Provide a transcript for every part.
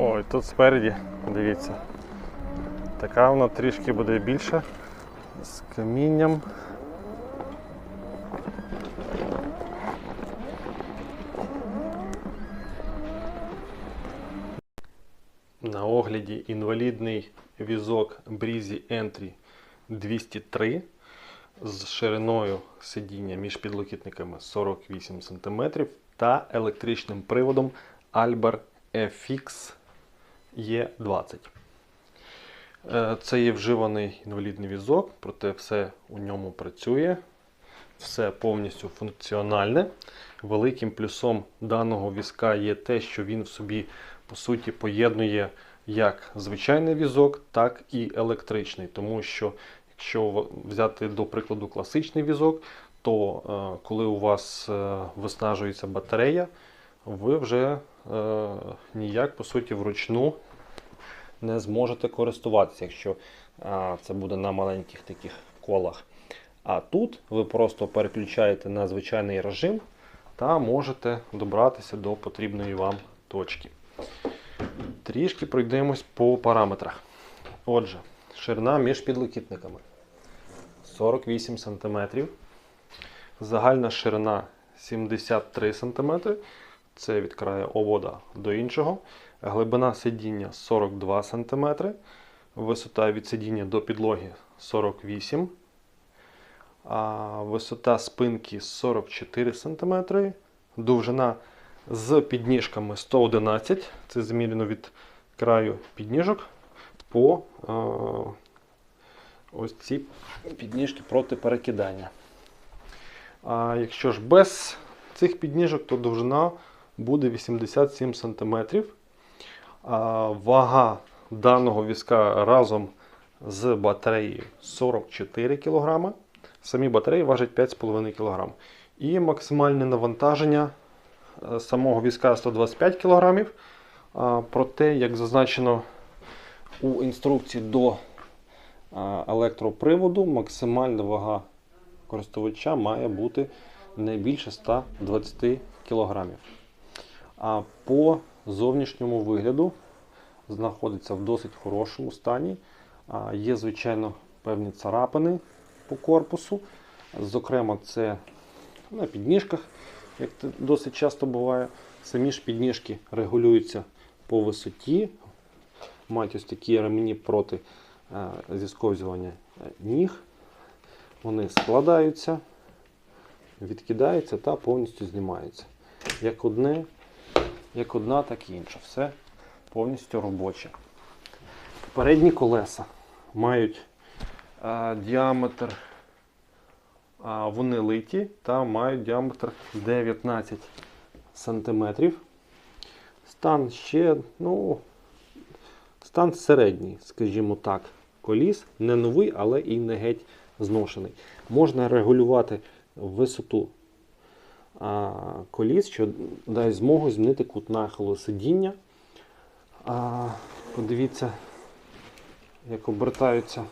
Ой, тут спереді, дивіться. Така вона трішки буде більша. З камінням. На огляді інвалідний візок Breezy Entry 203 з шириною сидіння між підлокітниками 48 см та електричним приводом Albar FX E20. Е, Це є вживаний інвалідний візок, проте все у ньому працює, все повністю функціональне. Великим плюсом даного візка є те, що він в собі по суті поєднує як звичайний візок, так і електричний. Тому що, якщо взяти до прикладу класичний візок, то е, коли у вас е, виснажується батарея, ви вже е, ніяк по суті вручну не зможете користуватися, якщо це буде на маленьких таких колах. А тут ви просто переключаєте на звичайний режим та можете добратися до потрібної вам точки. Трішки пройдемось по параметрах. Отже, ширина між підлокітниками 48 см. Загальна ширина 73 см. Це від краю обода до іншого. Глибина сидіння 42 см. Висота від сидіння до підлоги 48 а Висота спинки 44 см. Довжина з підніжками 111 Це замірено від краю підніжок по е, ось ці підніжки проти перекидання. А якщо ж без цих підніжок, то довжина буде 87 см. Вага даного візка разом з батареєю 44 кг. Самі батареї важать 5,5 кг. І максимальне навантаження е, самого візка 125 кг. Проте, як зазначено у інструкції до електроприводу, максимальна вага користувача має бути не більше 120 кг. А по зовнішньому вигляду знаходиться в досить хорошому стані. Є, звичайно, певні царапини по корпусу. Зокрема, це на підніжках, як це досить часто буває. Самі ж підніжки регулюються по висоті, мають ось такі ремені проти е, зісковзювання ніг. Вони складаються, відкидаються та повністю знімаються. Як одне, як одна, так і інша. Все повністю робоче. Передні колеса мають а, діаметр, а, вони литі та мають діаметр 19 см. Стан ще, ну, стан середній, скажімо так, коліс, не новий, але і не геть зношений. Можна регулювати висоту коліс, що дасть змогу змінити кут нахилу сидіння. Подивіться, як обертаються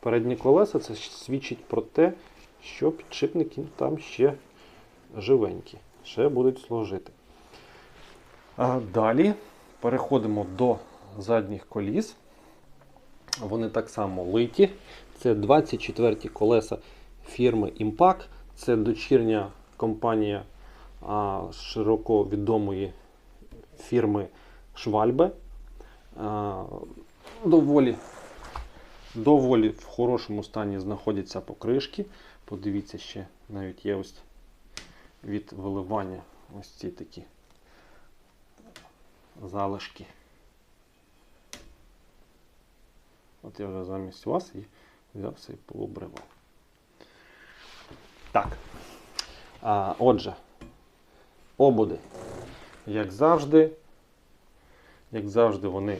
передні колеса, це свідчить про те, що підшипники там ще живенькі, ще будуть служити. Далі переходимо до задніх коліс. Вони так само литі. Це 24 колеса фірми Impact. Це дочірня компанія а, широко відомої фірми Швальбе. Доволі, доволі в хорошому стані знаходяться покришки. Подивіться, ще навіть є ось від виливання ось ці такі залишки. От я вже замість вас і взявся і пообривав. Так. А, отже, обуди. Як завжди, як завжди, вони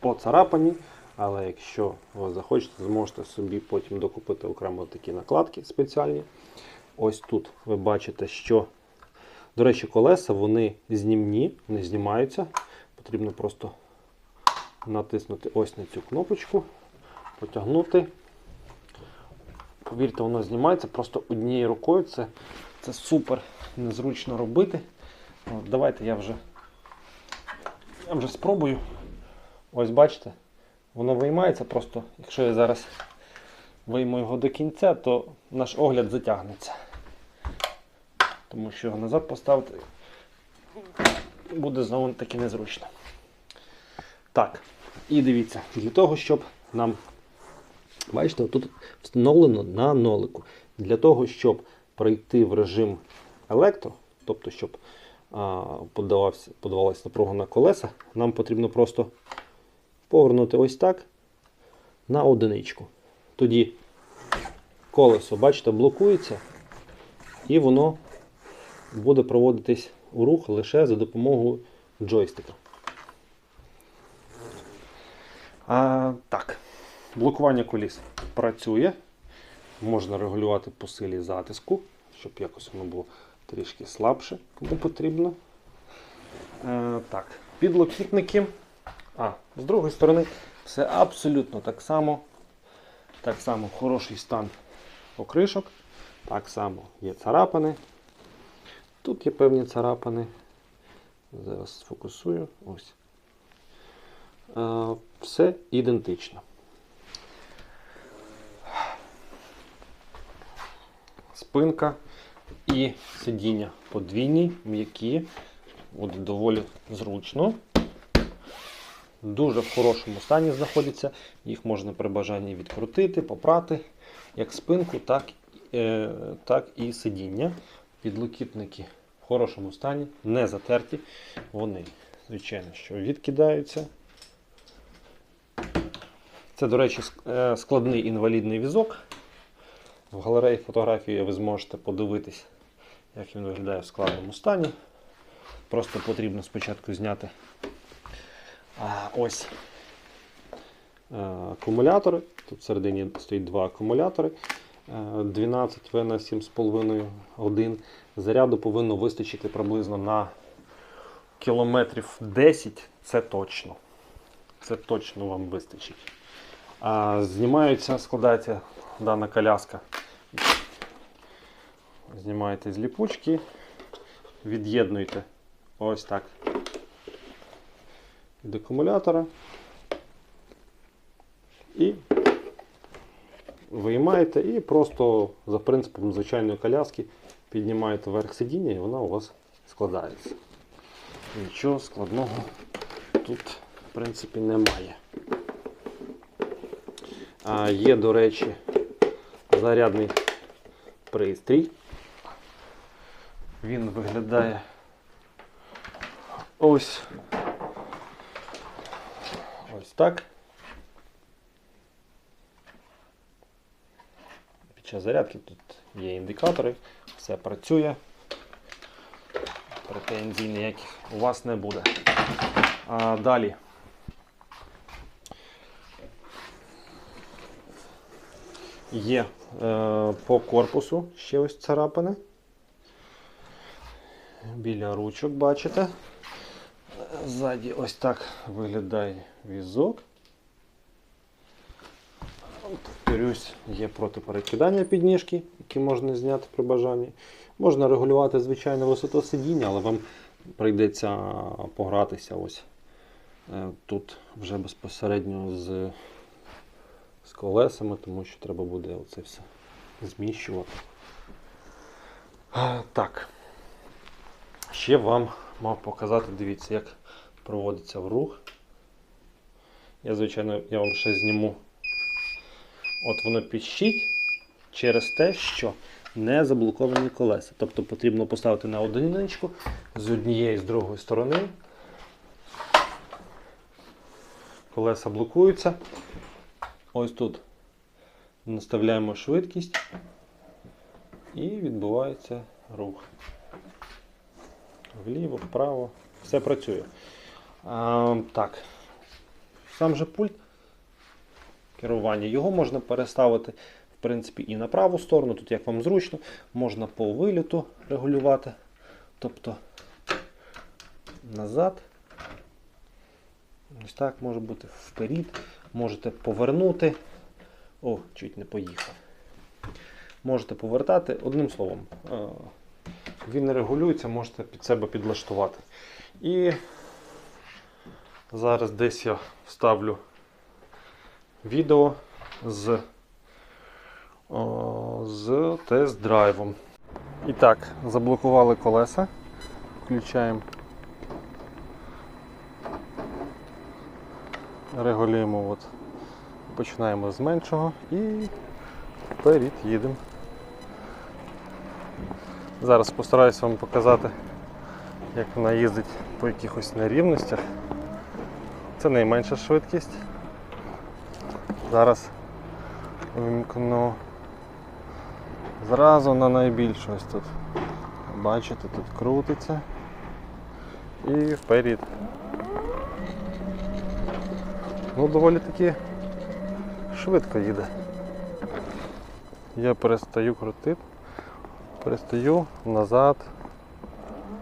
поцарапані, але якщо ви захочете, зможете собі потім докупити окремо такі накладки спеціальні. Ось тут ви бачите, що, до речі, колеса вони знімні, не знімаються. Потрібно просто натиснути ось на цю кнопочку, потягнути. Повірте, воно знімається просто однією рукою. Це, це супер незручно робити. От, давайте я вже Я вже спробую. Ось бачите, воно виймається просто. Якщо я зараз вийму його до кінця, то наш огляд затягнеться. Тому що його назад поставити буде знову таки незручно. Так, і дивіться, для того, щоб нам. Бачите, тут встановлено на нолику. Для того, щоб пройти в режим електро, тобто, щоб подавалася напруга на колеса, нам потрібно просто повернути ось так на одиничку. Тоді колесо, бачите, блокується, і воно буде проводитись у рух лише за допомогою джойстика. А, так, блокування коліс працює. Можна регулювати по силі затиску, щоб якось воно було трішки слабше, кому потрібно. Е, так, підлокітники. А, з другої сторони, все абсолютно так само. Так само хороший стан покришок. Так само є царапини. Тут є певні царапини. Зараз сфокусую. Ось. Е, все ідентично. Спинка і сидіння подвійні, м'які, буде доволі зручно. Дуже в хорошому стані знаходяться. Їх можна при бажанні відкрутити, попрати, як спинку, так, е, так і сидіння. Підлокітники в хорошому стані, не затерті. Вони, звичайно, що відкидаються. Це, до речі, е, складний інвалідний візок. В галереї фотографії ви зможете подивитись, як він виглядає в складному стані. Просто потрібно спочатку зняти а, ось е, акумулятори. Тут всередині стоїть два акумулятори. Е, 12 В на 7,5 годин. Заряду повинно вистачити приблизно на кілометрів 10. Це точно. Це точно вам вистачить. А, знімаються, складається дана коляска. Знімаєте з ліпучки, від'єднуєте ось так від акумулятора і виймаєте і просто за принципом звичайної коляски піднімаєте верх сидіння і вона у вас складається. Нічого складного тут в принципі немає. А, є, до речі, зарядний пристрій. Він виглядає ось ось так. Під час зарядки тут є індикатори, все працює. Претензій ніяких у вас не буде. А, далі. Є е, по корпусу ще ось царапини. Біля ручок бачите. Ззаді ось так виглядає візок. Повторюсь, є протиперекидання підніжки, які можна зняти при бажанні. Можна регулювати звичайно висоту сидіння, але вам прийдеться погратися ось е, тут вже безпосередньо з з колесами, тому що треба буде оце все зміщувати. Так. Ще вам мав показати, дивіться, як проводиться в рух. Я, звичайно, я вам ще зніму. От воно піщить через те, що не заблоковані колеса. Тобто потрібно поставити на одиничку з однієї з другої сторони. Колеса блокуються. Ось тут наставляємо швидкість і відбувається рух. Вліво, вправо, все працює. А, так, сам же пульт керування, його можна переставити в принципі, і на праву сторону, тут як вам зручно, можна по виліту регулювати, тобто назад. Ось так може бути вперед. Можете повернути. О, чуть не поїхав. Можете повертати. Одним словом, він регулюється, можете під себе підлаштувати. І Зараз десь я вставлю відео з, з тест-драйвом. І так, заблокували колеса. Включаємо. Регулюємо. От. Починаємо з меншого і вперед їдемо. Зараз постараюся вам показати, як вона їздить по якихось нерівностях. Це найменша швидкість. Зараз вимкну зразу на найбільшу ось тут. Бачите, тут крутиться і вперед. Ну, доволі таки швидко їде. Я перестаю крутити, перестаю назад,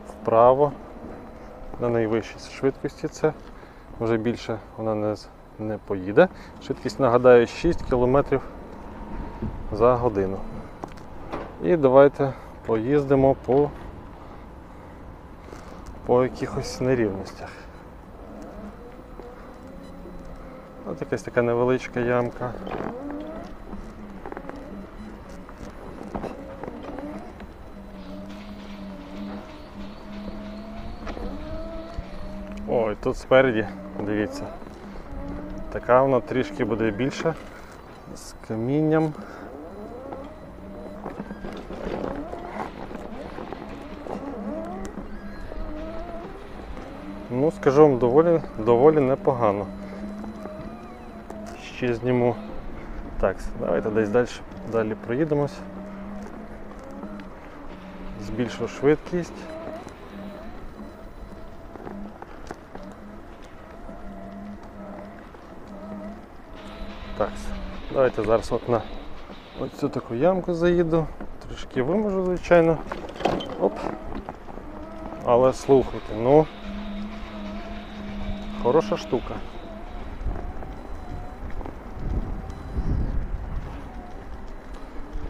вправо. На найвищій швидкості це вже більше вона не, не поїде. Швидкість нагадаю 6 км за годину. І давайте поїздимо по, по якихось нерівностях. Ось якась така невеличка ямка. Ой, тут спереді, дивіться. Така вона трішки буде більша. З камінням. Ну, скажу вам, доволі, доволі непогано. Ще зніму. Так, давайте десь далі, далі проїдемось. Збільшу швидкість. Так, давайте зараз от на оцю таку ямку заїду. Трішки виможу, звичайно. Оп. Але слухайте, ну хороша штука.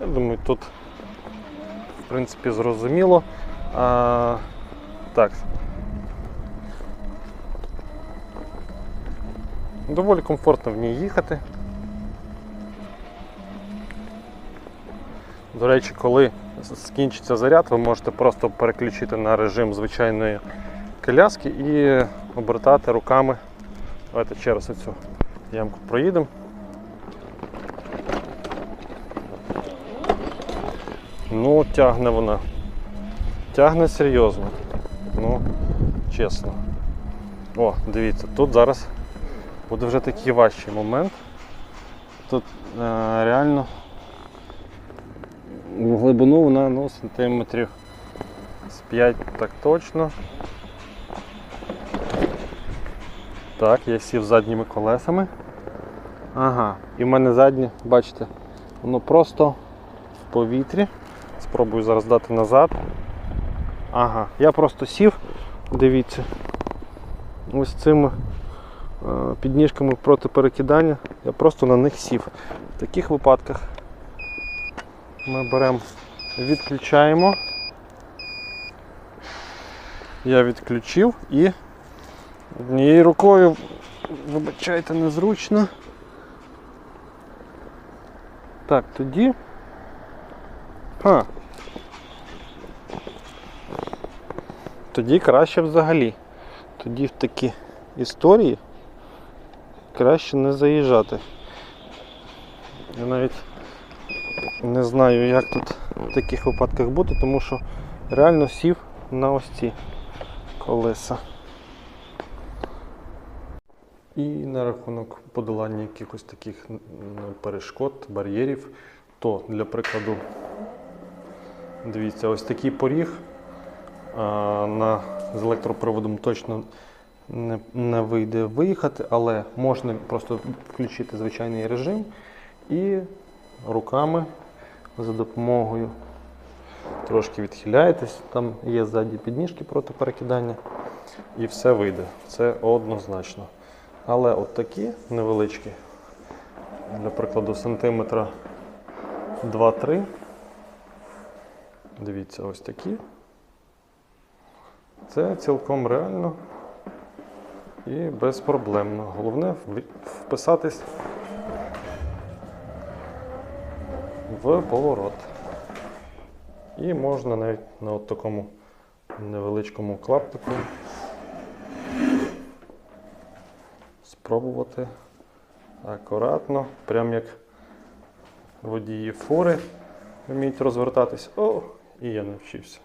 Я думаю, тут в принципі зрозуміло. А, так. Доволі комфортно в ній їхати. До речі, коли скінчиться заряд, ви можете просто переключити на режим звичайної коляски і обертати руками. Давайте ще раз ямку проїдемо. Ну, тягне вона. Тягне серйозно. Ну, чесно. О, дивіться, тут зараз буде вже такий важчий момент. Тут е, реально в глибину вона ну, сантиметрів з 5 так точно. Так, я сів задніми колесами. Ага, і в мене заднє, бачите, воно просто в повітрі. Спробую зараз дати назад. Ага, я просто сів, дивіться, ось цими е, підніжками проти перекидання, я просто на них сів. В таких випадках ми беремо, відключаємо. Я відключив і однією рукою, вибачайте, незручно. Так, тоді. Ха. Тоді краще взагалі. Тоді в такі історії краще не заїжджати. Я навіть не знаю, як тут в таких випадках бути, тому що реально сів на ось ці колеса. І на рахунок подолання якихось таких перешкод, бар'єрів, то для прикладу, дивіться, ось такий поріг а, на, з електроприводом точно не, не вийде виїхати, але можна просто включити звичайний режим і руками за допомогою трошки відхиляєтесь, там є ззаді підніжки проти перекидання, і все вийде. Це однозначно. Але от такі невеличкі, для прикладу, сантиметра 2-3. Дивіться, ось такі. Це цілком реально. І безпроблемно. Головне вписатись в поворот. І можна навіть на от такому невеличкому клаптику спробувати акуратно, прям як водії фури вміють розвертатись. О, і я навчився.